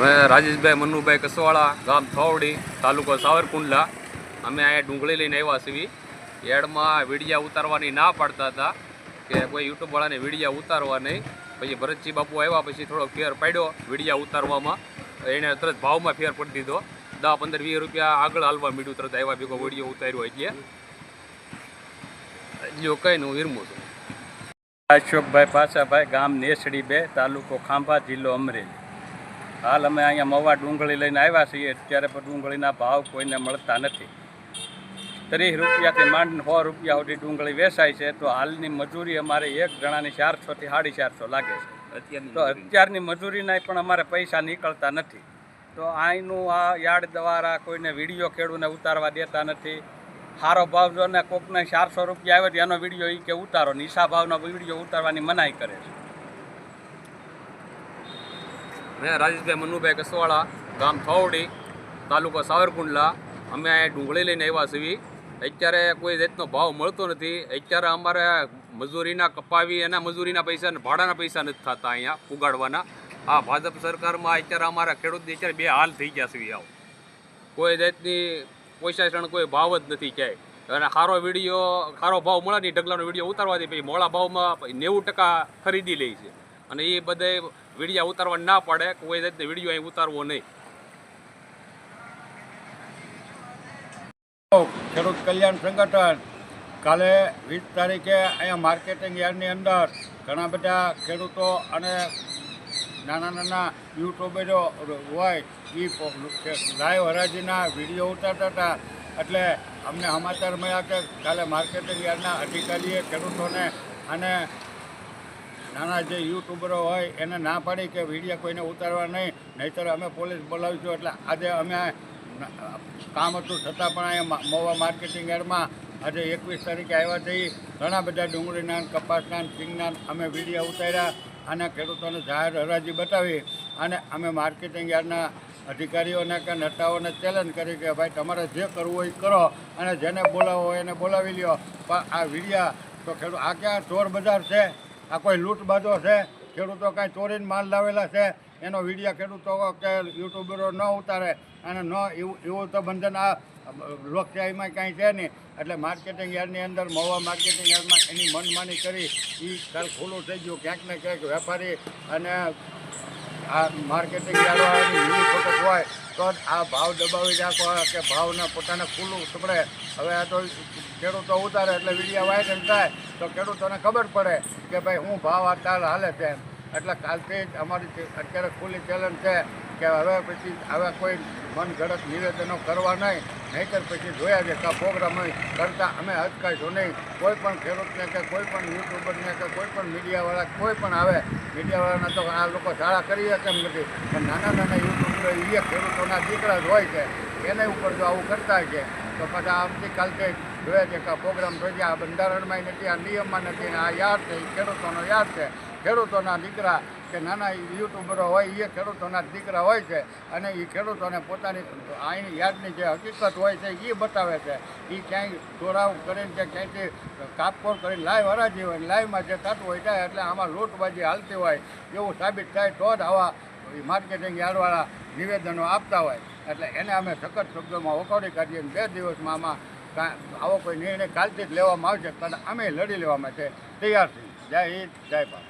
અમે રાજેશભાઈ, મનુભાઈ કસવાળા, ગામ થવડી તાલુકો સાવરકુંડલા. અમે અહીંયા ડુંગળી લઈને આવ્યા છીએ. એડમાં વિડીયા ઉતારવાની ના પાડતા હતા કે કોઈ યુટ્યુબવાળાને વિડીયા ઉતારવા નહીં. પછી ભરતજી બાપુ આવ્યા પછી થોડો ફેર પાડ્યો વિડીયા ઉતારવામાં. એને તરત ભાવમાં ફેર પડી દીધો. દસ, પંદર, વીસ રૂપિયા આગળ હાલવા મીડું તરત આવ્યા ભેગો વીડિયો ઉતાર્યો એટલે. જો કઈ હું વિરમું છું. અશોકભાઈ પાસાભાઈ, ગામ નેસડી બે તાલુકો ખાંભા, જિલ્લો અમરેલી. હાલ અમે અહીંયા મવા ડુંગળી લઈને આવ્યા છીએ ત્યારે પણ ડુંગળીના ભાવ કોઈને મળતા નથી. ત્રીસ રૂપિયાથી માંડીને સો રૂપિયા સુધી ડુંગળી વેચાય છે તો હાલની મજૂરી અમારે એક જણાની ચારસોથી સાડી ચારસો લાગે છે. તો અત્યારની મજૂરીના પણ અમારે પૈસા નીકળતા નથી. તો અહીંનું આ યાર્ડ દ્વારા કોઈને વીડિયો ખેડૂને ઉતારવા દેતા નથી. સારો ભાવ જો ને કોકને ચારસો રૂપિયા આવે તો એનો વીડિયો એ કે ઉતારો. નિશા ભાવનો વીડિયો ઉતારવાની મનાઈ કરે છે. મેં રાજેશભાઈ મનુભાઈ કસવાળા, ગામ થવડી, તાલુકો સાવરકુંડલા. અમે અહીંયા ડુંગળી લઈને આવ્યા છીએ. અત્યારે કોઈ જાતનો ભાવ મળતો નથી. અત્યારે અમારે મજૂરીના કપાવી એના મજૂરીના પૈસા ભાડાના પૈસા નથી થતા અહીંયા ઉગાડવાના. આ ભાજપ સરકારમાં અત્યારે અમારા ખેડૂતની અત્યારે બે હાલ થઈ ગયા છે આવ. કોઈ જાતની પોષાષણ કોઈ ભાવ જ નથી ક્યાંય. અને સારો વીડિયો સારો ભાવ મળે નહીં, ઢગલાનો વીડિયો ઉતારવાથી પછી મોડા ભાવમાં નેવું ટકા ખરીદી લે છે. અને એ બધે વિડીયા ઉતારવા ના પડે, કોઈ જાતને વીડિયો અહીં ઉતારવો નહીં. ખેડૂત કલ્યાણ સંગઠન, કાલે વીસ તારીખે અહીંયા માર્કેટિંગ યાર્ડની અંદર ઘણા બધા ખેડૂતો અને નાના નાના યુટ્યુબરો હોય એ લાઈવ હરાજીના વીડિયો ઉતારતા હતા. એટલે અમને સમાચાર મળ્યા કે કાલે માર્કેટિંગ યાર્ડના અધિકારીએ ખેડૂતોને અને નાના જે યુટ્યુબરો હોય, એને ના પાડી કે વીડિયો કોઈને ઉતારવા નહીં, નહીંતર અમે પોલીસ બોલાવીશું એટલે આજે અમે કામ હતું, છતાં પણ અહીંયા મોવા માર્કેટિંગ યાર્ડમાં આજે એકવીસ તારીખે આવ્યા છીએ. ઘણા બધા ડુંગળીના કપાસના સિંગના અમે વીડિયો ઉતાર્યા અને ખેડૂતોને જાહેર હરાજી બતાવી અને અમે માર્કેટિંગ યાર્ડના અધિકારીઓને કે નેતાઓને ચેલેન્જ કરી કે ભાઈ તમારે જે કરવું હોય કરો અને જેને બોલાવવો હોય એને બોલાવી લ્યો. પણ આ વિડીયા તો ખેડૂત આ ક્યાં ચોર બજાર છે? આ કોઈ લૂંટબાજો છે? ખેડૂતો કાંઈ ચોરીને માલ લાવેલા છે? એનો વીડિયો ખેડૂતો કે યુટ્યુબરો ન ઉતારે અને ન એવું એવું તો બંધન આ લોકશાહીમાં કાંઈ છે નહીં. એટલે માર્કેટિંગ યાર્ડની અંદર, મહુવા માર્કેટિંગ યાર્ડમાં એની મનમાની કરી. એ કાલ ખુલ્લું થઈ ગયું. ક્યાંક ને ક્યાંક વેપારી અને આ માર્કેટિંગ યાર્ડવાળાની મિલીભગત હોય તો આ ભાવ દબાવી રાખો કે ભાવને પોતાને ખુલ્લું પકડે હવે આ તો ખેડૂતો ઉતારે એટલે વીડિયા વાયરલ થાય, તો ખેડૂતોને ખબર પડે કે ભાઈ હું ભાવ આ તાલ હાલે છે એટલે કાલથી જ અમારી અત્યારે ખુલ્લી ચેલેન્જ છે. કે હવે પછી હવે કોઈ મન નિવેદનો કરવા નહીં, નહીંતર પછી જોયા છે કે પ્રોગ્રામ કરતાં અમે અચકાઈશું નહીં. કોઈ પણ ખેડૂતને કે કોઈ પણ યુટ્યુબરને કે કોઈ પણ મીડિયાવાળા, કોઈ પણ આવે, મીડિયાવાળાના તો આ લોકો શાળા કરીએ કેમ નથી? પણ નાના નાના યુટ્યુબર એ ખેડૂતોના દીકરા જ હોય છે. એને ઉપર જો આવું કરતા છે, તો પછી આવતીકાલથી જોઈએ છે કે પ્રોગ્રામ ગયા આ બંધારણમાં નથી, આ નિયમમાં નથી આ યાદ છે ખેડૂતોનો યાદ છે. ખેડૂતોના દીકરા કે નાના યુટ્યુબરો હોય એ ખેડૂતોના દીકરા હોય છે અને એ ખેડૂતોને પોતાની આઈની યાદની જે હકીકત હોય છે એ બતાવે છે. એ ક્યાંય ચોરાવ કરીને કે ક્યાંયથી કાપકોર કરીને લાઈવ હરાજી હોય લાઈવમાં જે થતું હોય જાય એટલે આમાં લૂંટબાજી હાલતી હોય, એવું સાબિત થાય તો જ આવા માર્કેટિંગ યાર્ડવાળા નિવેદનો આપતા હોય. એટલે એને અમે સખત શબ્દોમાં વખોડી કાઢીએ બે દિવસમાં આમાં આવો કોઈ નિર્ણય કાલથી જ લેવામાં આવશે પણ અમે લડી લેવા માટે તૈયાર છીએ જય હિન્દ, જય ભારત.